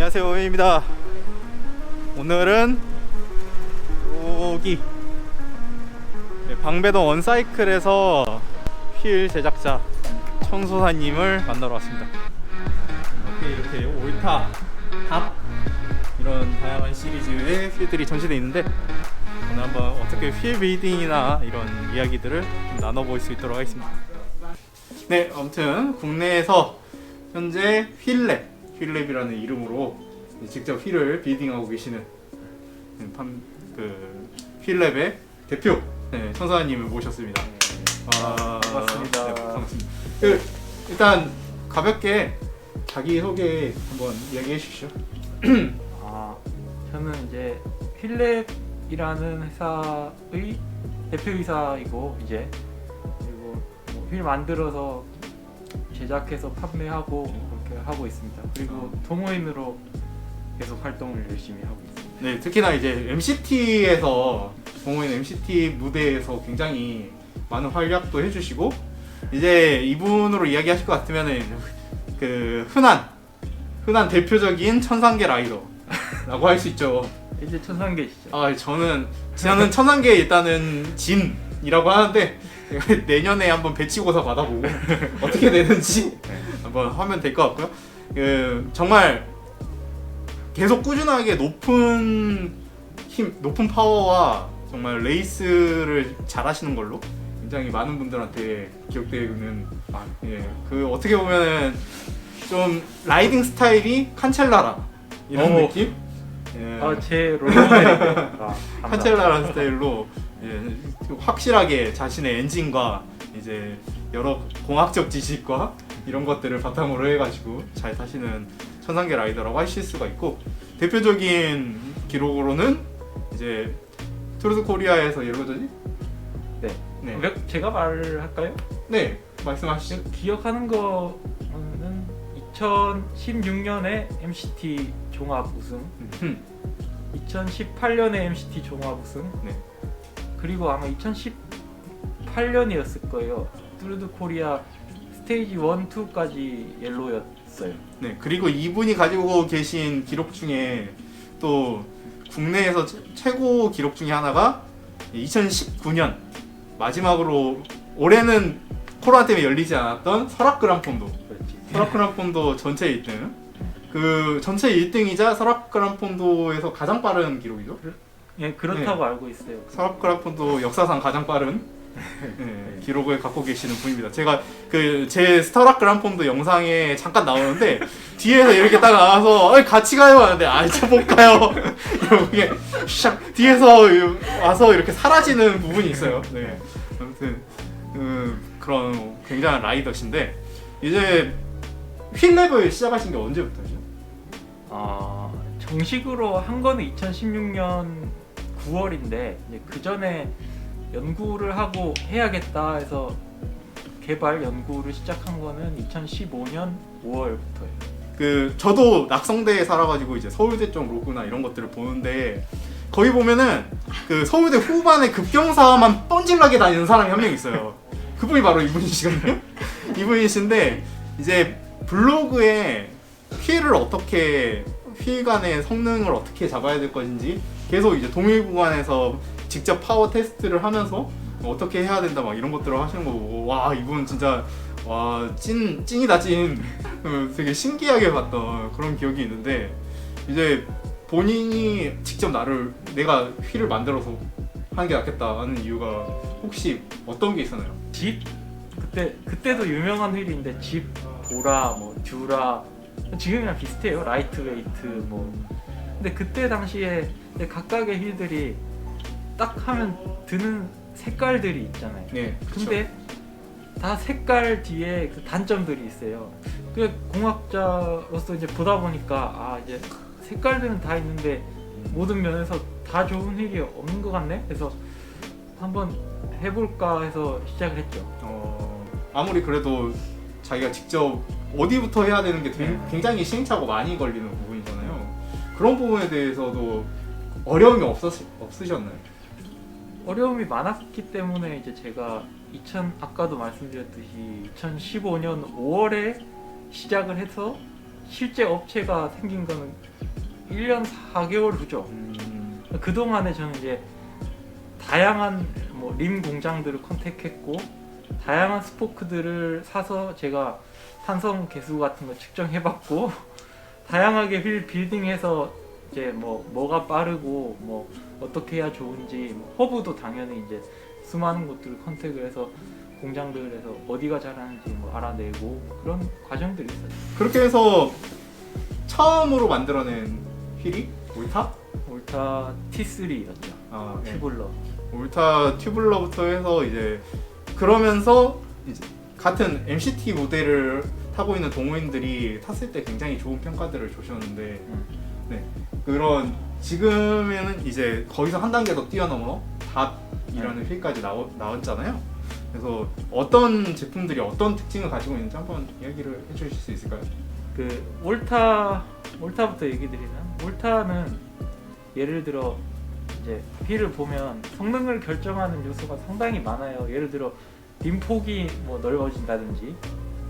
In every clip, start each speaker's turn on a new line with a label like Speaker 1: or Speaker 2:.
Speaker 1: 안녕하세요 오입니다. 오늘은 여기 네, 방배동 원사이클에서 휠 제작자 청소사님을 만나러 왔습니다. 이렇게 이렇게 올타 답 이런 다양한 시리즈의 휠들이 전시되어 있는데 오늘 한번 어떻게 휠 빌딩이나 이런 이야기들을 좀 나눠볼 수 있도록 하겠습니다. 네 아무튼 국내에서 현재 휠랩 휠랩이라는 이름으로 직접 휠을 빌딩하고 계시는 판, 그 휠랩의 대표 네, 천사님을 모셨습니다. 아,
Speaker 2: 반갑습니다.
Speaker 1: 네, 반갑습니다. 그, 일단 가볍게 자기 소개 한번 이야기해 주시죠.
Speaker 2: 아, 저는 이제 휠랩이라는 회사의 대표이사이고 이제 그리고 뭐 휠 만들어서 제작해서 판매하고 그렇게 하고 있습니다. 그리고 동호인으로 계속 활동을 열심히 하고 있습니다.
Speaker 1: 네, 특히나 이제 MCT에서 동호인 MCT 무대에서 굉장히 많은 활약도 해주시고 이제 이분으로 이야기하실 것 같으면은 그 흔한 흔한 대표적인 천상계 라이더라고 할 수 있죠.
Speaker 2: 이제 천상계시죠.
Speaker 1: 아 저는 저는 천상계 일단은 진이라고 하는데 내년에 한번 배치고사 받아보고 어떻게 되는지 한번 하면 될 것 같고요. 그 정말 계속 꾸준하게 높은 힘, 높은 파워와 정말 레이스를 잘 하시는 걸로 굉장히 많은 분들한테 기억되는 아, 예, 그 어떻게 보면은 좀 라이딩 스타일이 칸첼라라 이런
Speaker 2: 오.
Speaker 1: 느낌. 예.
Speaker 2: 아, 제 롤모델입니다. 아.
Speaker 1: 칸첼라라는 스타일로 예, 확실하게 자신의 엔진과 이제 여러 공학적 지식과 이런 것들을 바탕으로 해가지고 잘 타시는 천상계 라이더라고 하실 수가 있고 대표적인 기록으로는 이제 투르스 코리아에서 예로저지
Speaker 2: 네.
Speaker 1: 네,
Speaker 2: 몇- 제가 말을 할까요?
Speaker 1: 네 말씀하시죠.
Speaker 2: 기억하는 거는 2016년에 MCT 종합 우승,
Speaker 1: 음,
Speaker 2: 2018년에 MCT 종합 우승,
Speaker 1: 네.
Speaker 2: 그리고 아마 2018년이었을 거예요. 뚜르드 코리아 스테이지 1, 2까지 옐로였어요.
Speaker 1: 네 그리고 이분이 가지고 계신 기록 중에 또 국내에서 최- 최고 기록 중에 하나가 2019년 마지막으로 올해는 코로나 때문에 열리지 않았던 설악
Speaker 2: 그렇지.
Speaker 1: 설악 그란폰도 전체 1등 그 전체 1등이자 설악 그란폰도에서 가장 빠른 기록이죠
Speaker 2: 예, 그렇다고 알고 있어요.
Speaker 1: 설악 그란폰도 역사상 가장 빠른 네, 기록을 갖고 계시는 분입니다. 제가 그 제 스타락 그란폰도 영상에 잠깐 나오는데 뒤에서 이렇게 딱 나와서 "어이, 같이 가요 하는데 아저못 가요 그냥 샥 뒤에서 와서 이렇게 사라지는 부분이 있어요. 네 아무튼 음, 그런 굉장한 라이더신데 이제 휠랩을 시작하신 게 언제부터죠?
Speaker 2: 아, 정식으로 한 거는 2016년 9월인데 그 전에 연구를 하고 해야겠다 해서 개발 연구를 시작한 거는 2015년 5월부터예요.
Speaker 1: 그 저도 낙성대에 살아가지고 이제 서울대 쪽 로그나 이런 것들을 보는데 거기 보면은 그 서울대 후반에 급경사만 뻔질나게 다니는 사람이 한 명 있어요. 그분이 바로 이분이시거든요. 이분이신데 이제 블로그에 휠을 어떻게 휠 간의 성능을 어떻게 잡아야 될 것인지 계속 이제 동일 구간에서 직접 파워 테스트를 하면서 어떻게 해야 된다 막 이런 것들을 하시는 거 보고 와 이분 진짜 와 찐 찐이다 찐. 어, 되게 신기하게 봤던 그런 기억이 있는데 이제 본인이 직접 나를 내가 휠을 만들어서 하는 게 낫겠다 하는 이유가 혹시 어떤 게 있었나요?
Speaker 2: 집? 그때 그때도 유명한 휠인데 집 보라 뭐 듀라. 지금이랑 비슷해요. 라이트 웨이트 뭐. 근데 그때 당시에 각각의 휠들이 딱 하면 드는 색깔들이 있잖아요
Speaker 1: 네.
Speaker 2: 근데 다 색깔 뒤에 그 단점들이 있어요 그 공학자로서 이제 보다 보니까 아 이제 색깔들은 다 있는데 모든 면에서 다 좋은 휠이 없는 것 같네 그래서 한번 해볼까 해서 시작을 했죠
Speaker 1: 어, 아무리 그래도 자기가 직접 어디부터 해야 되는 게 되-
Speaker 2: 네.
Speaker 1: 굉장히 시행착오 많이 걸리는 부분이잖아요. 그런 부분에 대해서도 어려움이 없었, 없으셨나요?
Speaker 2: 어려움이 많았기 때문에 이제 제가 2000 아까도 말씀드렸듯이 2015년 5월에 시작을 해서 실제 업체가 생긴 거는 1년 4개월 후죠.
Speaker 1: 음,
Speaker 2: 그 동안에 저는 이제 다양한 뭐 림 공장들을 컨택했고 다양한 스포크들을 사서 제가 탄성 개수 같은 거 측정해봤고 다양하게 빌 빌딩해서 이제 뭐 뭐가 빠르고 뭐 어떻게 해야 좋은지 뭐 허브도 당연히 이제 수많은 곳들을 컨택을 해서 공장들에서 어디가 잘하는지 뭐 알아내고 그런 과정들이 있어요.
Speaker 1: 그렇게 해서 처음으로 만들어낸 휠이 올타?
Speaker 2: 올타 T3였죠.
Speaker 1: 아, 예.
Speaker 2: 튜블러.
Speaker 1: 올타 튜블러부터 해서 이제 그러면서 이제 같은 MCT 모델을 타고 있는 동호인들이 탔을 때 굉장히 좋은 평가들을 주셨는데
Speaker 2: 음.
Speaker 1: 네 그런 지금에는 이제 거기서 한 단계 더 뛰어넘어 닷이라는 휠까지 나오, 나왔잖아요. 그래서 어떤 제품들이 어떤 특징을 가지고 있는지 한번 이야기를 해주실 수 있을까요?
Speaker 2: 그 올타 올타부터 얘기 드리면 올타는 예를 들어 이제 휠을 보면 성능을 결정하는 요소가 상당히 많아요. 예를 들어 림 폭이 뭐 넓어진다든지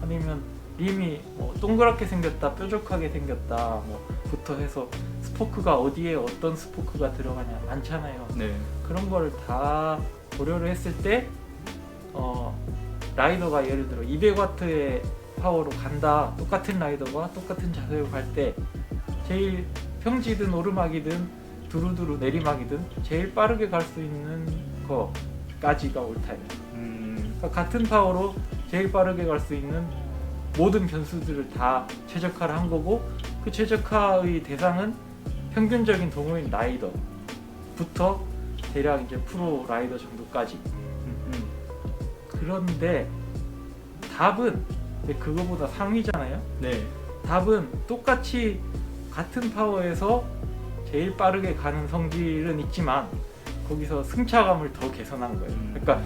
Speaker 2: 아니면 림이 뭐 동그랗게 생겼다, 뾰족하게 생겼다, 뭐부터 해서 스포크가 어디에 어떤 스포크가 들어가냐 많잖아요.
Speaker 1: 네.
Speaker 2: 그런 거를 다 고려를 했을 때 어, 라이더가 예를 들어 200와트의 파워로 간다 똑같은 라이더가 똑같은 자세로 갈 때 제일 평지든 오르막이든 두루두루 내리막이든 제일 빠르게 갈 수 있는 거까지가 옳다예요.
Speaker 1: 음,
Speaker 2: 그러니까 같은 파워로 제일 빠르게 갈 수 있는 모든 변수들을 다 최적화를 한 거고 그 최적화의 대상은 평균적인 동호인 라이더부터 대략 이제 프로 라이더 정도까지
Speaker 1: 음,
Speaker 2: 그런데 답은 그거보다 상위잖아요.
Speaker 1: 네.
Speaker 2: 답은 똑같이 같은 파워에서 제일 빠르게 가는 성질은 있지만 거기서 승차감을 더 개선한 거예요.
Speaker 1: 음.
Speaker 2: 그러니까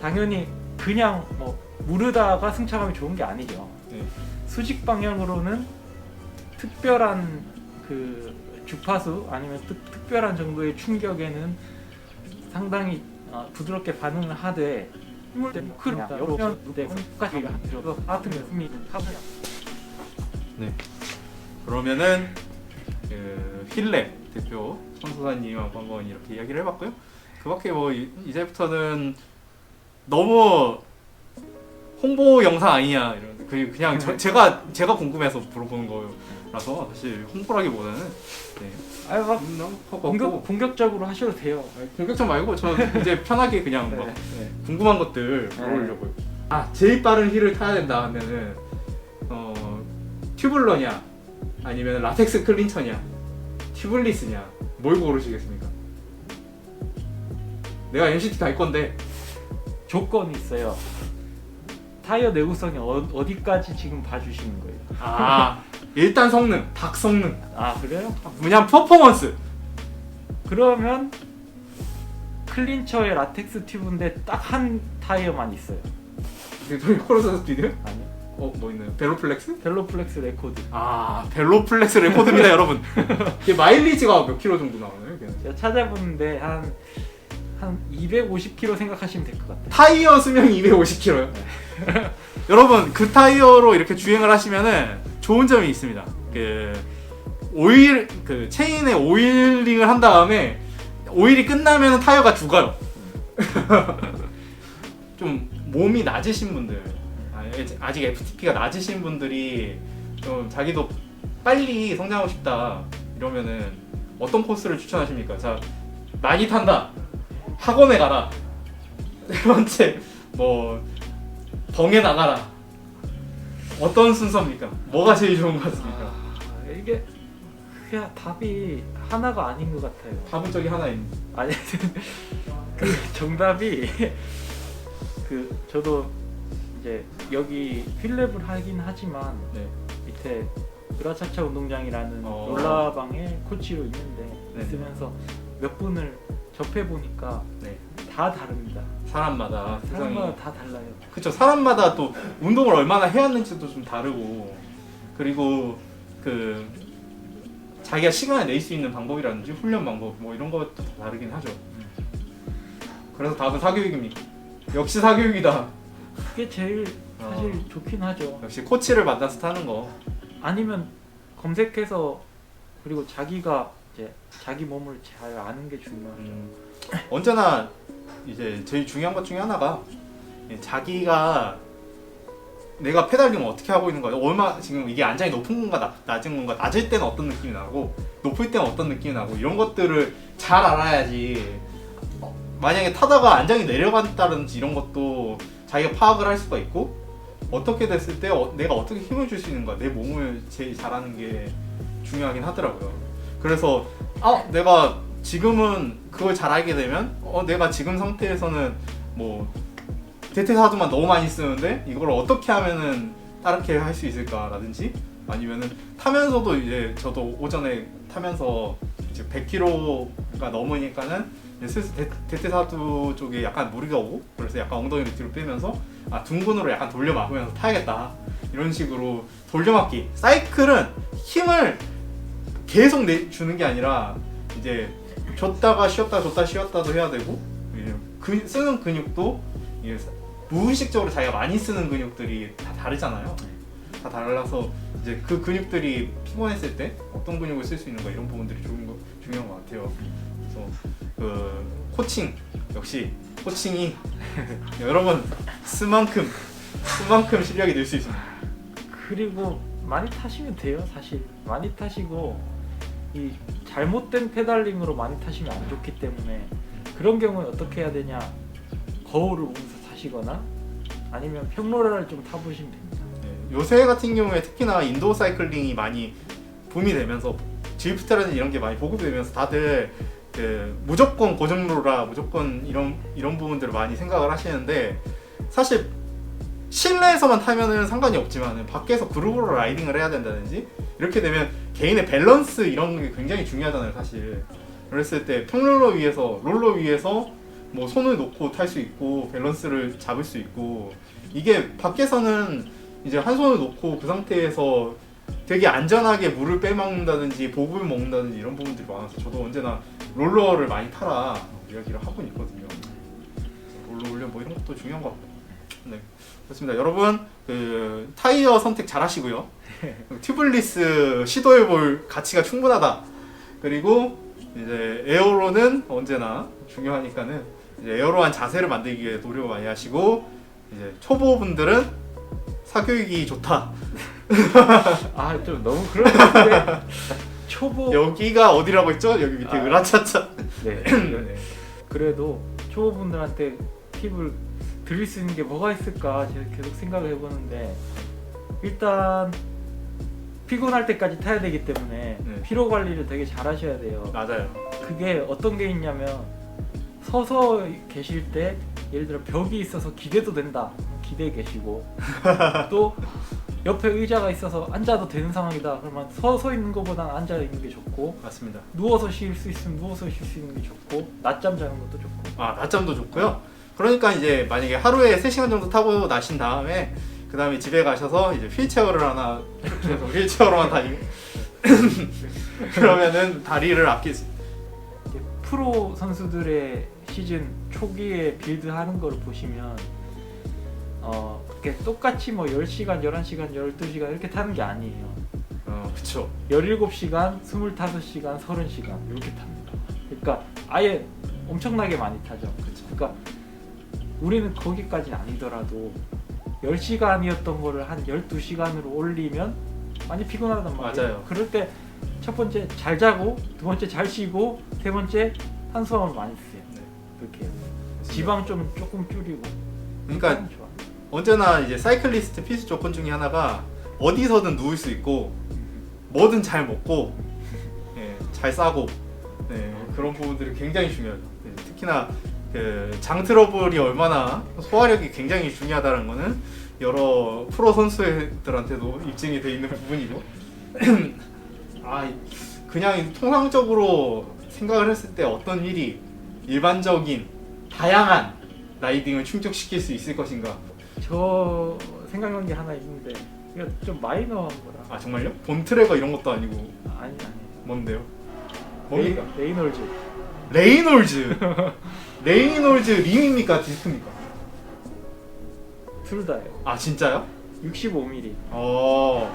Speaker 2: 당연히 그냥 뭐 무르다가 승차감이 좋은 게 아니죠.
Speaker 1: 네.
Speaker 2: 수직 방향으로는 특별한 그 주파수 아니면 특, 특별한 정도의 충격에는 상당히 어, 부드럽게 반응을 하되 힘을 때문에 그냥 여러 때까지 들어서 같은 힘이 하고요.
Speaker 1: 그러면은 그 힐랩 대표 선수사님하고 한번 이렇게 이야기를 해봤고요. 그 밖에 뭐 이- 이제부터는 너무 홍보 영상 아니냐 이런 그 그냥 저, 제가 제가 궁금해서 물어보는 거라서 사실 홍보라기보다는 네.
Speaker 2: 아유 막
Speaker 1: 너무
Speaker 2: 공격 공격적으로 하셔도 돼요.
Speaker 1: 공격점 말고 저 이제 편하게 그냥
Speaker 2: 네.
Speaker 1: 막 궁금한 것들
Speaker 2: 네.
Speaker 1: 물어보려고요. 아 제일 빠른 힐을 타야 된다 하면은 어 튜블러냐 아니면 라텍스 클린처냐 튜블리스냐 뭘 고르시겠습니까? 내가 NCT 갈 건데
Speaker 2: 조건이 있어요. 타이어 내구성이 어, 어디까지 지금 봐주시는 거예요?
Speaker 1: 아 일단 성능 박 성능
Speaker 2: 아 그래요?
Speaker 1: 그냥 퍼포먼스
Speaker 2: 그러면 클린처의 라텍스 튜브인데 딱 한 타이어만 있어요.
Speaker 1: 저희 코러스 스피드
Speaker 2: 아니요?
Speaker 1: 어뭐 있나요? 벨로플렉스?
Speaker 2: 벨로플렉스 레코드.
Speaker 1: 아 벨로플렉스 레코드입니다 여러분 이게 마일리지가 몇 킬로 정도 나오나요? 이게?
Speaker 2: 제가 찾아보는데 한, 한 250km 생각하시면 될 것 같아요.
Speaker 1: 타이어 수명이 250km요. 여러분 그 타이어로 이렇게 주행을 하시면은 좋은 점이 있습니다. 그 오일 그 체인에 오일링을 한 다음에 오일이 끝나면 타이어가 죽어요. 좀 몸이 낮으신 분들 아, 아직 FTP가 낮으신 분들이 좀 자기도 빨리 성장하고 싶다 이러면은 어떤 코스를 추천하십니까? 자 많이 탄다 학원에 가라 세 번째 뭐 벙에 나가라 어떤 순서입니까? 뭐가 제일 좋은 것 같습니까?
Speaker 2: 아, 이게 그냥 답이 하나가 아닌 것 같아요.
Speaker 1: 답은 저기 하나 있는
Speaker 2: 아니 그 정답이 그 저도 이제 여기 필랩을 하긴 하지만
Speaker 1: 네.
Speaker 2: 밑에 브라차차 운동장이라는
Speaker 1: 어.
Speaker 2: 롤라방에 코치로 있는데
Speaker 1: 네.
Speaker 2: 있으면서 몇 분을 접해 보니까
Speaker 1: 네.
Speaker 2: 다 다릅니다.
Speaker 1: 사람마다
Speaker 2: 사람마다 다 달라요.
Speaker 1: 그쵸 사람마다 또 운동을 얼마나 해왔는지도 좀 다르고 그리고 그 자기가 시간을 낼 수 있는 방법이라든지 훈련 방법 뭐 이런 것도 다 다르긴 하죠 그래서 답은 사교육입니까? 역시 사교육이다
Speaker 2: 그게 제일 사실
Speaker 1: 어.
Speaker 2: 좋긴 하죠.
Speaker 1: 역시 코치를 만나서 타는 거
Speaker 2: 아니면 검색해서 그리고 자기가 이제 자기 몸을 잘 아는 게 중요하죠.
Speaker 1: 음, 언제나 이제 제일 중요한 것 중에 하나가 예, 자기가 내가 페달링을 어떻게 하고 있는 거야. 얼마 지금 이게 안장이 높은 건가 낮, 낮은 건가 낮을 때는 어떤 느낌이 나고 높을 때는 어떤 느낌이 나고 이런 것들을 잘 알아야지. 어, 만약에 타다가 안장이 내려간다든지 이런 것도 자기가 파악을 할 수가 있고 어떻게 됐을 때 어, 내가 어떻게 힘을 줄 수 있는 거야. 내 몸을 제일 잘하는 게 중요하긴 하더라고요 그래서 아 내가 지금은 그걸 잘 알게 되면 어 내가 지금 상태에서는 뭐 대퇴사두만 너무 많이 쓰는데 이걸 어떻게 하면은 다르게 할 수 있을까라든지 아니면은 타면서도 이제 저도 오전에 타면서 이제 100km가 넘으니까는 슬슬 대, 대퇴사두 쪽에 약간 무리가 오고 그래서 약간 엉덩이를 뒤로 빼면서 아 둥근으로 약간 돌려막으면서 타야겠다. 이런 식으로 돌려막기. 사이클은 힘을 계속 내 주는 게 아니라 이제 줬다가 쉬었다 줬다 쉬었다도 해야 되고 이제 그 쓰는 근육도 무의식적으로 자기가 많이 쓰는 근육들이 다 다르잖아요. 다 달라서 이제 그 근육들이 피곤했을 때 어떤 근육을 쓸 수 있는가 이런 부분들이 중요한 것 같아요. 그래서 그 코칭 역시 코칭이 여러 번 쓰만큼 쓰만큼 실력이 늘 수 있습니다.
Speaker 2: 그리고 많이 타시면 돼요 사실 많이 타시고 이 잘못된 페달링으로 많이 타시면 안 좋기 때문에 그런 경우에 어떻게 해야 되냐? 거울을 보면서 타시거나 아니면 평로라를 좀 타보시면 됩니다.
Speaker 1: 네, 요새 같은 경우에 특히나 인도어 사이클링이 많이 붐이 되면서 드리프트라든지 이런 게 많이 보급이 되면서 다들 그 무조건 고정로라 무조건 이런 이런 부분들을 많이 생각을 하시는데 사실 실내에서만 타면은 상관이 없지만 밖에서 그룹으로 라이딩을 해야 된다든지 이렇게 되면 개인의 밸런스 이런 게 굉장히 중요하잖아요 사실 그랬을 때 평롤러 위에서 롤러 위에서 뭐 손을 놓고 탈 수 있고 밸런스를 잡을 수 있고 이게 밖에서는 이제 한 손을 놓고 그 상태에서 되게 안전하게 물을 빼먹는다든지 보급을 먹는다든지 이런 부분들이 많아서 저도 언제나 롤러를 많이 타라 이야기를 하고 있거든요. 롤러 훈련 뭐 이런 것도 중요한 것 같고. 네. 그렇습니다. 여러분 그 타이어 선택 잘 하시고요. 튜블리스 시도해 볼 가치가 충분하다. 그리고 이제 에어로는 언제나 중요하니까는 에어로한 자세를 만들기 위해 노력을 많이 하시고 이제 초보분들은 사교육이 좋다.
Speaker 2: 아 좀 너무 그런 것 같은데 초보
Speaker 1: 여기가 어디라고 했죠? 여기 밑에
Speaker 2: 아.
Speaker 1: 으라차차.
Speaker 2: 네.
Speaker 1: 네.
Speaker 2: 그래도 초보분들한테 팁을 드릴 수 있는 게 뭐가 있을까 제가 계속 생각을 해보는데 일단 피곤할 때까지 타야 되기 때문에
Speaker 1: 네.
Speaker 2: 피로 관리를 되게 잘 하셔야 돼요.
Speaker 1: 맞아요.
Speaker 2: 그게 어떤 게 있냐면 서서 계실 때 예를 들어 벽이 있어서 기대도 된다 기대 계시고 또 옆에 의자가 있어서 앉아도 되는 상황이다 그러면 서서 있는 것보다 앉아 있는 게 좋고
Speaker 1: 맞습니다.
Speaker 2: 누워서 쉴 수 있으면 누워서 쉴 수 있는 게 좋고 낮잠 자는 것도 좋고
Speaker 1: 아 낮잠도 좋고요. 그러니까 이제 만약에 하루에 3시간 정도 타고 나신 다음에 그 다음에 집에 가셔서 이제 휠체어를 하나 그래서 휠체어로만 다니고 그러면은 다리를 아낄 수
Speaker 2: 이렇게 프로 선수들의 시즌 초기에 빌드 하는 거를 보시면 어 이렇게 똑같이 뭐 10시간, 11시간, 12시간 이렇게 타는 게 아니에요.
Speaker 1: 어 그쵸
Speaker 2: 17시간, 25시간, 30시간 이렇게 탑니다. 그러니까 아예 엄청나게 많이 타죠.
Speaker 1: 그쵸
Speaker 2: 그러니까 우리는 거기까지는 아니더라도 10시간이었던 거를 한 12시간으로 올리면 많이 피곤하단 말이에요.
Speaker 1: 맞아요.
Speaker 2: 그럴 때 첫 번째 잘 자고 두 번째 잘 쉬고 세 번째 탄수화물 많이 드세요.
Speaker 1: 네.
Speaker 2: 그렇게 해요. 지방 좀 조금 줄이고
Speaker 1: 그러니까
Speaker 2: 좋아.
Speaker 1: 언제나 이제 사이클리스트 필수 조건 중에 하나가 어디서든 누울 수 있고 뭐든 잘 먹고 예, 잘 싸고 네, 그런 부분들이 굉장히 중요하죠. 네, 특히나 그 장 트러블이 얼마나 소화력이 굉장히 중요하다는 거는 여러 프로 선수들한테도 입증이 돼 있는 부분이고 아 그냥 통상적으로 생각을 했을 때 어떤 일이 일반적인 다양한 라이딩을 충족시킬 수 있을 것인가
Speaker 2: 저 생각난 게 하나 있는데 이거 좀 마이너한 거라.
Speaker 1: 아 정말요? 본 트레거 이런 것도 아니고
Speaker 2: 아니 아니.
Speaker 1: 뭔데요? 뭡니까?
Speaker 2: 레이놀즈.
Speaker 1: 레이놀즈 레이놀즈 림입니까 디스크입니까?
Speaker 2: 둘 다요.
Speaker 1: 아 진짜요?
Speaker 2: 65mm.
Speaker 1: 어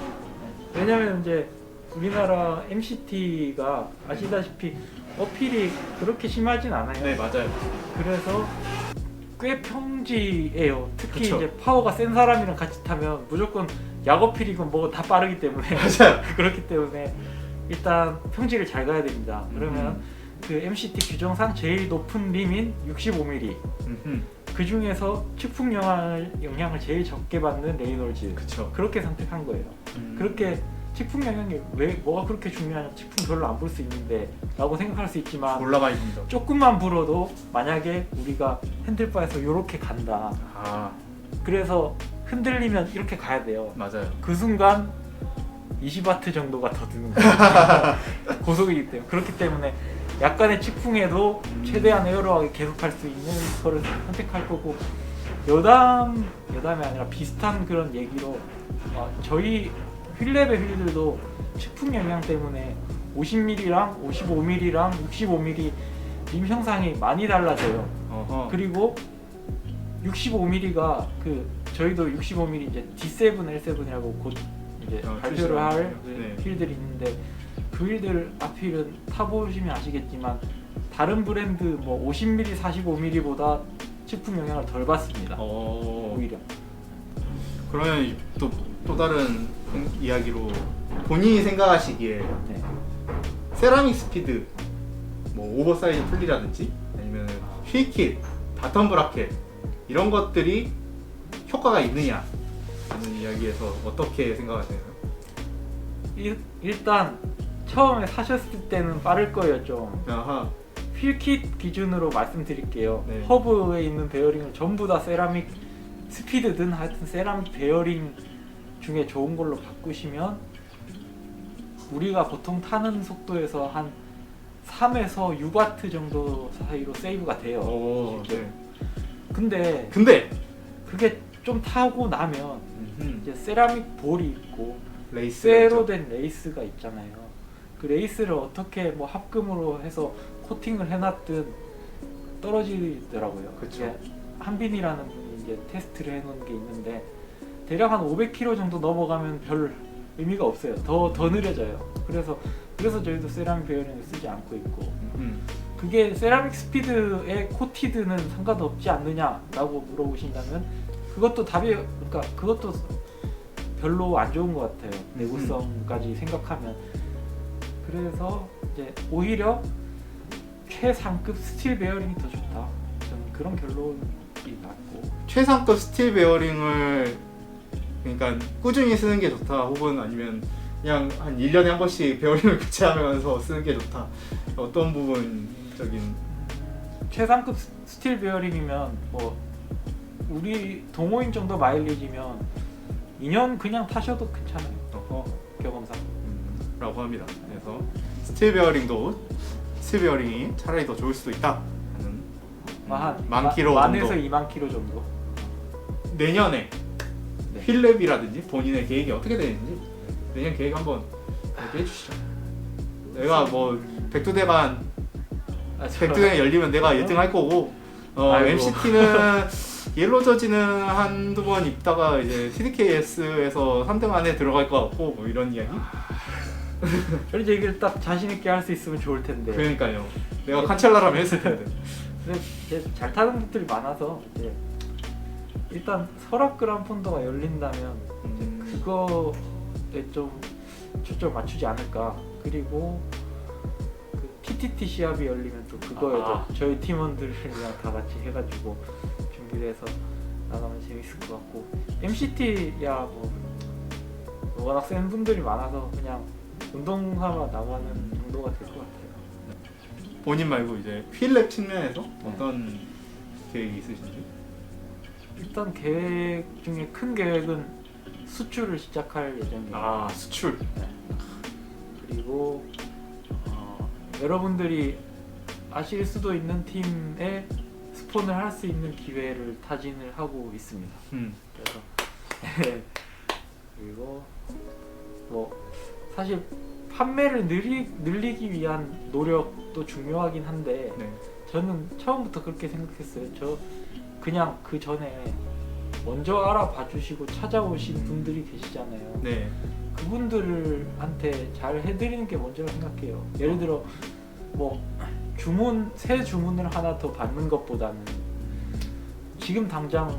Speaker 2: 왜냐면 이제 우리나라 MCT가 아시다시피 어필이 그렇게 심하진 않아요.
Speaker 1: 네 맞아요.
Speaker 2: 그래서 꽤 평지예요. 특히
Speaker 1: 그쵸.
Speaker 2: 이제 파워가 센 사람이랑 같이 타면 무조건 약어필이건 뭐다 빠르기 때문에
Speaker 1: 맞아요.
Speaker 2: 그렇기 때문에 일단 평지를 잘 가야 됩니다. 그러면
Speaker 1: 음.
Speaker 2: 그 MCT 규정상 제일 높은 림인 65mm.
Speaker 1: 음흠.
Speaker 2: 그 중에서 측풍 영향을, 영향을 제일 적게 받는 레이놀즈.
Speaker 1: 그쵸.
Speaker 2: 그렇게 선택한 거예요.
Speaker 1: 음.
Speaker 2: 그렇게 측풍 영향이 왜 뭐가 그렇게 중요하냐? 측풍 별로 안불수 있는데라고 생각할 수 있지만
Speaker 1: 졸라 많이 봅니다.
Speaker 2: 조금만 불어도 만약에 우리가 핸들바에서 이렇게 간다.
Speaker 1: 아
Speaker 2: 그래서 흔들리면 이렇게 가야 돼요.
Speaker 1: 맞아요.
Speaker 2: 그 순간 20와트 정도가 더 드는 거예요. 고속이기 때문에 그렇기 때문에 약간의 측풍에도
Speaker 1: 음.
Speaker 2: 최대한 에어로하게 계속할 수 있는 거를 선택할 거고 여담 여담이 아니라 비슷한 그런 얘기로 어, 저희 휠랩의 휠들도 측풍 영향 때문에 50mm랑 55mm랑 65mm 림 형상이 많이 달라져요.
Speaker 1: 어허.
Speaker 2: 그리고 65mm가 그 저희도 65mm 이제 D7, L7이라고 곧 이제
Speaker 1: 어,
Speaker 2: 발표를 할
Speaker 1: 네.
Speaker 2: 휠들이 있는데 그 휠들 앞휠은 타보시면 아시겠지만 다른 브랜드 뭐 50mm, 45mm보다 측풍 영향을 덜 받습니다.
Speaker 1: 어.
Speaker 2: 오히려.
Speaker 1: 그러면 또, 또 다른 이야기로 본인이 생각하시기에
Speaker 2: 네.
Speaker 1: 세라믹 스피드, 뭐 오버사이즈 풀리라든지 아니면 휠킷, 바텀 브라켓 이런 것들이 효과가 있느냐 하는 이야기에서 어떻게 생각하세요?
Speaker 2: 일, 일단 처음에 사셨을 때는 빠를 거예요 좀.
Speaker 1: 아하,
Speaker 2: 휠킷 기준으로 말씀드릴게요.
Speaker 1: 네.
Speaker 2: 허브에 있는 베어링을 전부 다 세라믹 스피드든 하여튼 세라믹 베어링 중에 좋은 걸로 바꾸시면 우리가 보통 타는 속도에서 한 3에서 6와트 정도 사이로 세이브가 돼요.
Speaker 1: 오. 네.
Speaker 2: 근데
Speaker 1: 근데
Speaker 2: 그게 좀 타고 나면 이제 세라믹 볼이 있고
Speaker 1: 레이스
Speaker 2: 쇠로 된 레이스가 있잖아요. 그 레이스를 어떻게 뭐 합금으로 해서 코팅을 해놨든 떨어지더라고요.
Speaker 1: 그쵸.
Speaker 2: 이게 한빈이라는 분이 이제 테스트를 해놓은 게 있는데 대략 한 500km 정도 넘어가면 별 의미가 없어요. 더 더 느려져요. 그래서 그래서 저희도 세라믹 베어링을 쓰지 않고 있고
Speaker 1: 음,
Speaker 2: 그게 세라믹 스피드에 코티드는 상관없지 않느냐라고 물어보신다면 그것도 답이 그러니까 그것도 별로 안 좋은 것 같아요 내구성까지 생각하면 그래서 이제 오히려 최상급 스틸 베어링이 더 좋다. 저는 그런 결론이 났고.
Speaker 1: 최상급 스틸 베어링을 그러니까 꾸준히 쓰는 게 좋다. 혹은 아니면 그냥 한 1년에 한 번씩 베어링을 교체하면서 쓰는 게 좋다. 어떤 부분적인?
Speaker 2: 최상급 스- 스틸 베어링이면 뭐 우리 동호인 정도 마일리지면 2년 그냥 타셔도 괜찮아요.
Speaker 1: 어허,
Speaker 2: 경험상.
Speaker 1: 음, 라고 합니다 그래서 스틸 베어링도 스틸 베어링이 차라리 더 좋을 수도 있다 하는 한만 킬로
Speaker 2: 만에서
Speaker 1: 정도
Speaker 2: 2만 킬로 정도.
Speaker 1: 내년에
Speaker 2: 네.
Speaker 1: 휠랩이라든지 본인의 계획이 어떻게 되는지 내년 계획 한번 얘기해 주시죠 내가 뭐 백두대간
Speaker 2: 아, 저-
Speaker 1: 백두대 열리면 내가 1등 할 거고 어,
Speaker 2: 아이고.
Speaker 1: MCT는 옐로 저지는 한두 번 입다가 이제 TDKS에서 3등 안에 들어갈 것 같고 뭐 이런 이야기?
Speaker 2: 이런 얘기를 딱 자신 있게 할 수 있으면 좋을 텐데.
Speaker 1: 그러니까요 내가 칸첼라라면 했을 텐데
Speaker 2: 근데 이제 잘 타는 분들이 많아서 이제 일단 설악 그란 폰도가 열린다면 이제
Speaker 1: 음.
Speaker 2: 그거에 좀 초점 맞추지 않을까. 그리고 그 TTT 시합이 열리면 또 그거에도
Speaker 1: 아.
Speaker 2: 저희 팀원들이랑 다 같이 해가지고 준비를 해서 나가면 재밌을 것 같고 MCT야 뭐 워낙 센 분들이 많아서 그냥 운동 삼아 나가는 정도가 될 것 같아요.
Speaker 1: 본인 말고 이제 휠랩 측면에서 어떤 계획이 있으신지?
Speaker 2: 일단 계획 중에 큰 계획은 수출을 시작할 예정이에요.
Speaker 1: 아 수출
Speaker 2: 그리고 어, 여러분들이 아실 수도 있는 팀에 스폰을 할 수 있는 기회를 타진을 하고 있습니다.
Speaker 1: 음.
Speaker 2: 그래서 그리고 뭐 사실 판매를 늘리, 늘리기 위한 노력도 중요하긴 한데
Speaker 1: 네.
Speaker 2: 저는 처음부터 그렇게 생각했어요. 저 그냥 그 전에 먼저 알아봐 주시고 찾아오신 분들이 계시잖아요.
Speaker 1: 네.
Speaker 2: 그분들한테 잘 해드리는 게 먼저라고 생각해요. 예를 들어 뭐 주문 새 주문을 하나 더 받는 것보다는 지금 당장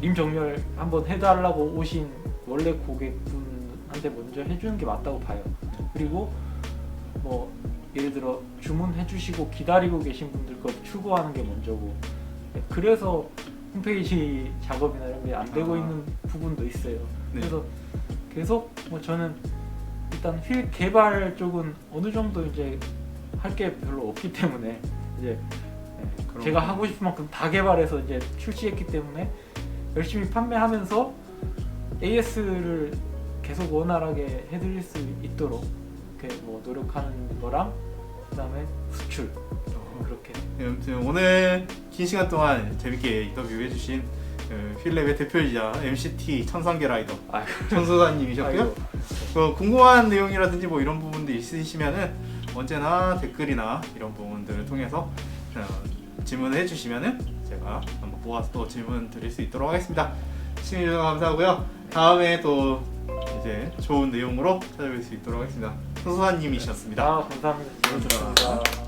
Speaker 2: 림 정렬 한번 해달라고 오신 원래 고객분 한테 먼저 해주는 게 맞다고 봐요. 그리고 뭐 예를 들어 주문해 주시고 기다리고 계신 분들 거 출고하는 게 먼저고 그래서 홈페이지 작업이나 이런 게 안 되고
Speaker 1: 아.
Speaker 2: 있는 부분도 있어요.
Speaker 1: 네.
Speaker 2: 그래서 계속 뭐 저는 일단 휠 개발 쪽은 어느 정도 이제 할 게 별로 없기 때문에 이제 네, 제가 하고 싶은 만큼 다 개발해서 이제 출시했기 때문에 열심히 판매하면서 AS를 계속 원활하게 해드릴 수 있도록 이렇게 뭐 노력하는 거랑 그다음에 수출 그렇게
Speaker 1: 네, 아무튼 오늘 긴 시간 동안 재밌게 인터뷰해주신 그 휠랩의 대표이자 MCT 천상계 라이더 천수사님이셨고요. 그 궁금한 내용이라든지 뭐 이런 부분도 있으시면은 언제나 댓글이나 이런 부분들을 통해서 어, 질문을 해주시면은 제가 한번 모아서 또 질문 드릴 수 있도록 하겠습니다. 시청해주셔서 감사하고요. 다음에 또 이제 좋은 내용으로 찾아뵐 수 있도록 하겠습니다. 천수사님이셨습니다.
Speaker 2: 아 감사합니다. 감사합니다.